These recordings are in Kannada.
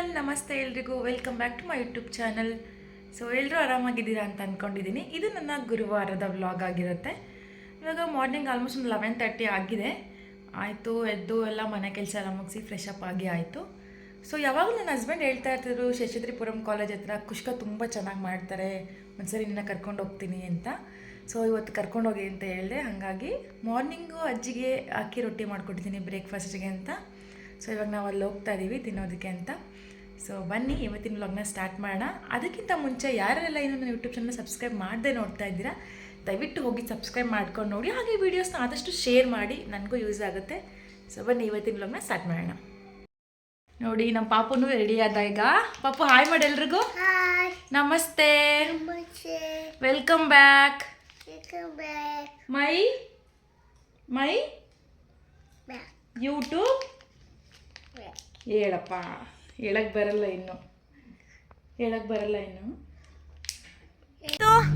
ಎವ್ರಿವನ್, ನಮಸ್ತೆ ಎಲ್ರಿಗೂ. Welcome back to my YouTube channel so ಎಲ್ಲರೂ ಆರಾಮಾಗಿದ್ದೀರಾ ಅಂತ ಅಂದ್ಕೊಂಡಿದ್ದೀನಿ ಇದು ನನ್ನ ಗುರುವಾರದ ವ್ಲಾಗ್ ಆಗಿರುತ್ತೆ. ಇವಾಗ ಮಾರ್ನಿಂಗ್ ಆಲ್ಮೋಸ್ಟ್ ಒಂದು ಲೆವೆನ್ ತರ್ಟಿ ಆಗಿದೆ. ಆಯಿತು, ಎದ್ದು ಎಲ್ಲ ಮನೆ ಕೆಲಸ ಎಲ್ಲ ಮುಗಿಸಿ ಫ್ರೆಶ್ ಅಪ್ ಆಗಿ ಆಯಿತು. ಸೊ ಯಾವಾಗಲೂ ನನ್ನ ಹಸ್ಬೆಂಡ್ ಹೇಳ್ತಾ ಇರ್ತಿದ್ರು, ಶೇಷಾದ್ರಿಪುರಂ ಕಾಲೇಜ್ ಹತ್ರ ಕುಷ್ಕ ತುಂಬ ಚೆನ್ನಾಗಿ ಮಾಡ್ತಾರೆ. ಒಂದ್ಸರಿ ನಿನ್ನ ಕರ್ಕೊಂಡು ಹೋಗ್ತೀನಿ ಅಂತ. ಸೊ ಇವತ್ತು ಕರ್ಕೊಂಡೋಗಿ ಅಂತ ಹೇಳಿದೆ. ಹಾಗಾಗಿ ಮಾರ್ನಿಂಗು ಅಜ್ಜಿಗೆ ಅಕ್ಕಿ ರೊಟ್ಟಿ ಮಾಡ್ಕೊಟ್ಟಿದ್ದೀನಿ ಬ್ರೇಕ್ಫಾಸ್ಟಿಗೆ ಅಂತ. ಸೊ ಇವಾಗ ನಾವು ಅಲ್ಲಿ ಹೋಗ್ತಾ ಇದ್ದೀವಿ ತಿನ್ನೋದಕ್ಕೆ ಅಂತ. ಸೊ ಬನ್ನಿ ಇವತ್ತಿನ ವ್ಲಾಗ್ನ ಸ್ಟಾರ್ಟ್ ಮಾಡೋಣ. ಅದಕ್ಕಿಂತ ಮುಂಚೆ ಯಾರೆಲ್ಲ ಇನ್ನೂ ನನ್ನ ಯೂಟ್ಯೂಬ್ ಚಾನಲ್ ಸಬ್ಸ್ಕ್ರೈಬ್ ಮಾಡದೆ ನೋಡ್ತಾ ಇದ್ದೀರಾ ದಯವಿಟ್ಟು ಹೋಗಿ ಸಬ್ಸ್ಕ್ರೈಬ್ ಮಾಡ್ಕೊಂಡು ನೋಡಿ. ಹಾಗೆ ವೀಡಿಯೋಸ್ನ ಆದಷ್ಟು ಶೇರ್ ಮಾಡಿ ನನಗೂ ಯೂಸ್ ಆಗುತ್ತೆ. ಸೊ ಬನ್ನಿ ಇವತ್ತಿನ ವ್ಲಾಗ್ನ ಸ್ಟಾರ್ಟ್ ಮಾಡೋಣ. ನೋಡಿ ನಮ್ಮ ಪಾಪುನು ರೆಡಿ ಆದ ಈಗ. ಪಾಪು ಹಾಯ್ ಮಾಡಿ ಎಲ್ರಿಗೂ ನಮಸ್ತೆ. Welcome back. My? My. YouTube. ಹೇಳಪ್ಪ. ಹೇಳಕ್ ಬರಲ್ಲ ಇನ್ನು ಹೇಳಕ್ ಬರಲ್ಲ ಇನ್ನು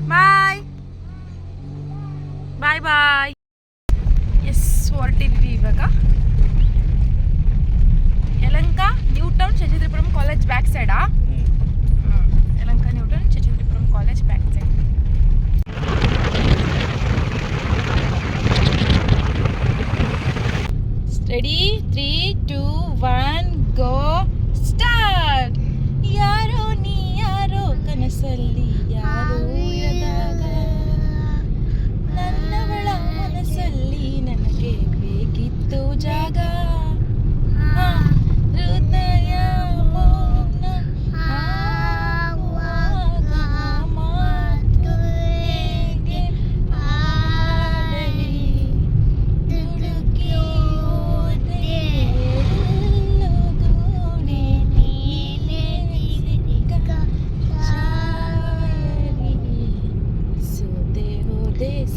ಬಾಯ್ ಬಾಯ್ ಬಾಯ್ ಎಸ್ ಹೊರಟಿದ್ವಿ ಇವಾಗ ಯಲಂಕ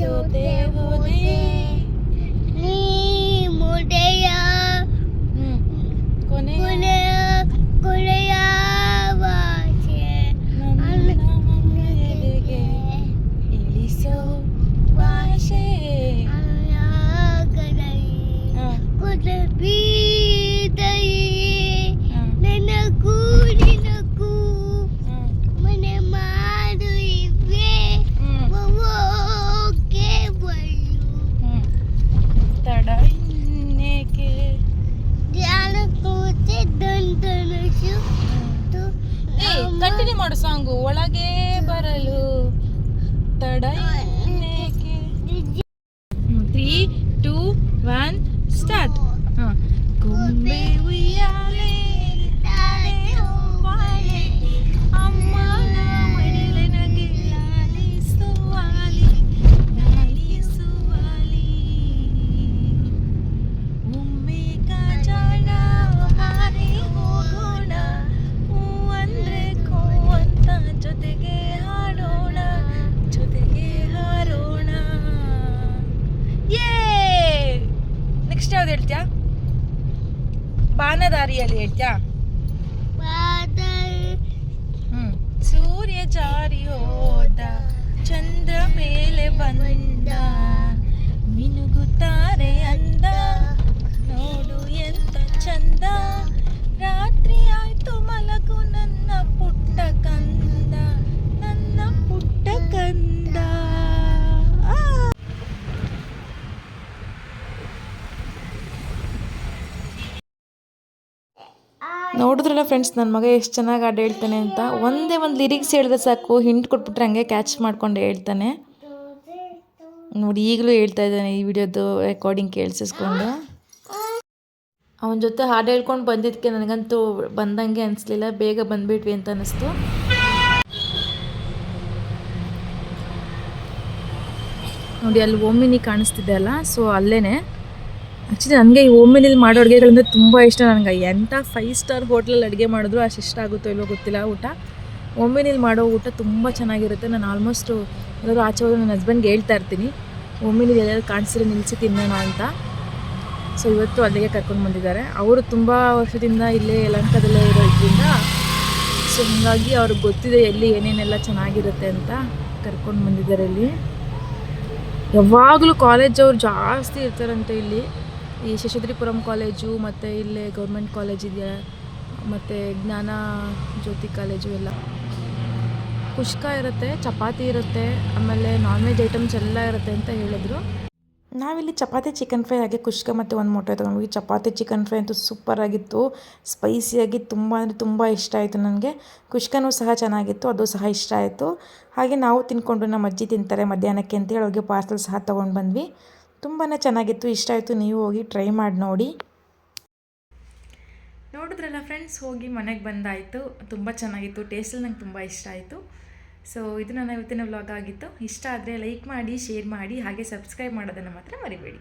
ಹೋದೆ ಸೋತೆ ಕಂಟಿನ್ಯೂ ಮಾಡು ಸಾಂಗು ಒಳಗೆ ಬರಲು. ಹೇಳ್ತೀಯಾ? ಬಾನದಾರಿಯಲ್ಲಿ ಹೇಳ್ತೀಯಾ? ಹ್ಮ್. ಸೂರ್ಯ ಜಾರಿ ಹೋದ ಚಂದ್ರ ಮೇಲೆ ಬಂದ ಮಿನುಗುತ್ತಾರೆ ಅಂದ ನೋಡು ಎಂತ ಚಂದ. ನೋಡಿದ್ರಲ್ಲ ಫ್ರೆಂಡ್ಸ್ ನನ್ನ ಮಗ ಎಷ್ಟು ಚೆನ್ನಾಗಿ ಹಾಡು ಹೇಳ್ತಾನೆ ಅಂತ. ಒಂದೇ ಒಂದು ಲಿರಿಕ್ಸ್ ಹೇಳಿದ್ರೆ ಸಾಕು ಹಿಂಟ್ ಕೊಟ್ಬಿಟ್ರೆ ಹಂಗೆ ಕ್ಯಾಚ್ ಮಾಡ್ಕೊಂಡು ಹೇಳ್ತಾನೆ. ನೋಡಿ, ಈಗಲೂ ಹೇಳ್ತಾ ಇದ್ದಾನೆ ಈ ವಿಡಿಯೋದು ರೆಕಾರ್ಡಿಂಗ್ ಕೇಳಿಸ್ಕೊಂಡು ಅವನ ಜೊತೆ ಹಾಡು ಹೇಳ್ಕೊಂಡು ಬಂದಿದ್ದಕ್ಕೆ ನನಗಂತೂ ಬಂದಂಗೆ ಅನಿಸ್ಲಿಲ್ಲ, ಬೇಗ ಬಂದ್ಬಿಟ್ವಿ ಅಂತ ಅನ್ನಿಸ್ತು ನೋಡಿ, ಅಲ್ಲಿ ಒಮ್ಮಿನಿ ಕಾಣಿಸ್ತಿದೆ ಅಲ್ಲ ಸೊ ಅಲ್ಲೇನೆ. ಆ್ಯಕ್ಚುಲಿ ನನಗೆ ಈ ಓಮಿನಿಲಿ ಮಾಡೋ ಅಡುಗೆಗಳಂದ್ರೆ ತುಂಬ ಇಷ್ಟ ನನಗೆ. ಎಂಥ ಫೈವ್ ಸ್ಟಾರ್ ಹೋಟ್ಲಲ್ಲಿ ಅಡುಗೆ ಮಾಡಿದ್ರು, ಅಷ್ಟು ಇಷ್ಟ ಆಗುತ್ತೋ ಇಲ್ವೋ ಗೊತ್ತಿಲ್ಲ ಊಟ. ಓಮಿನಿಲಿ ಮಾಡೋ ಊಟ ತುಂಬ ಚೆನ್ನಾಗಿರುತ್ತೆ. ನಾನು ಆಲ್ಮೋಸ್ಟು ಎಲ್ಲರೂ ಆಚೆ ಹೋದ್ರೆ ನನ್ನ ಹಸ್ಬೆಂಡ್ಗೆ ಹೇಳ್ತಾ ಇರ್ತೀನಿ ಓಮಿನಲ್ಲಿ ಎಲ್ಲರೂ ಕಾಣಿಸಿದ್ರೆ ನಿಲ್ಲಿಸಿ ತಿನ್ನೋಣ ಅಂತ. ಸೊ ಇವತ್ತು ಅಲ್ಲಿಗೆ ಕರ್ಕೊಂಡು ಬಂದಿದ್ದಾರೆ. ಅವರು ತುಂಬ ವರ್ಷದಿಂದ ಇಲ್ಲೇ ಯಲಂಕದಲ್ಲೇ ಇರೋದ್ರಿಂದ ಸೊ ಹಾಗಾಗಿ ಅವ್ರಿಗೆ ಗೊತ್ತಿದೆ ಎಲ್ಲಿ ಏನೇನೆಲ್ಲ ಚೆನ್ನಾಗಿರುತ್ತೆ ಅಂತ ಕರ್ಕೊಂಡು ಬಂದಿದ್ದಾರೆ ಇಲ್ಲಿ. ಯಾವಾಗಲೂ ಕಾಲೇಜ್ ಅವ್ರು ಜಾಸ್ತಿ ಇರ್ತಾರಂತೆ ಇಲ್ಲಿ. ಈ ಶಶಿದ್ರಿಪುರಂ ಕಾಲೇಜು ಮತ್ತು ಇಲ್ಲೇ ಗೌರ್ಮೆಂಟ್ ಕಾಲೇಜ್ ಇದೆ. ಮತ್ತು ಜ್ಞಾನ ಜ್ಯೋತಿ ಕಾಲೇಜು ಎಲ್ಲ. ಕುಷ್ಕ ಇರುತ್ತೆ, ಚಪಾತಿ ಇರುತ್ತೆ, ಆಮೇಲೆ ನಾನ್ ವೆಜ್ ಐಟಮ್ಸ್ ಎಲ್ಲ ಇರುತ್ತೆ ಅಂತ ಹೇಳಿದ್ರು. ನಾವಿಲ್ಲಿ ಚಪಾತಿ ಚಿಕನ್ ಫ್ರೈ ಹಾಗೆ ಕುಷ್ಕ ಮತ್ತು ಒಂದು ಮೊಟ್ಟೆ ತೊಗೊಂಡ್ವಿ. ಚಪಾತಿ ಚಿಕನ್ ಫ್ರೈ ಅಂತೂ ಸೂಪರಾಗಿತ್ತು ಸ್ಪೈಸಿಯಾಗಿ ತುಂಬ ಅಂದರೆ ತುಂಬ ಇಷ್ಟ ಆಯಿತು ನನಗೆ. ಕುಷ್ಕನೂ ಸಹ ಚೆನ್ನಾಗಿತ್ತು, ಅದು ಸಹ ಇಷ್ಟ ಆಯಿತು. ಹಾಗೆ ನಾವು ತಿನ್ಕೊಂಡು ನಮ್ಮ ಅಜ್ಜಿ ತಿಂತಾರೆ ಮಧ್ಯಾಹ್ನಕ್ಕೆ ಅಂತೇಳಿ ಅವ್ರಿಗೆ ಪಾರ್ಸಲ್ ಸಹ ತೊಗೊಂಡು ಬಂದ್ವಿ. ತುಂಬಾ ಚೆನ್ನಾಗಿತ್ತು. ಇಷ್ಟ ಆಯಿತು. ನೀವು ಹೋಗಿ ಟ್ರೈ ಮಾಡಿ ನೋಡಿ. ನೋಡಿದ್ರಲ್ಲ ಫ್ರೆಂಡ್ಸ್, ಹೋಗಿ ಮನೆಗೆ ಬಂದಾಯಿತು. ತುಂಬ ಚೆನ್ನಾಗಿತ್ತು. ಟೇಸ್ಟಲ್ಲಿ ನಂಗೆ ತುಂಬ ಇಷ್ಟ ಆಯಿತು. ಸೊ ಇದು ನನ್ನ ಇವತ್ತಿನ ವ್ಲಾಗ್ ಆಗಿತ್ತು. ಇಷ್ಟ ಆದರೆ ಲೈಕ್ ಮಾಡಿ ಶೇರ್ ಮಾಡಿ, ಹಾಗೆ ಸಬ್ಸ್ಕ್ರೈಬ್ ಮಾಡೋದನ್ನು ಮಾತ್ರ ಮರಿಬೇಡಿ.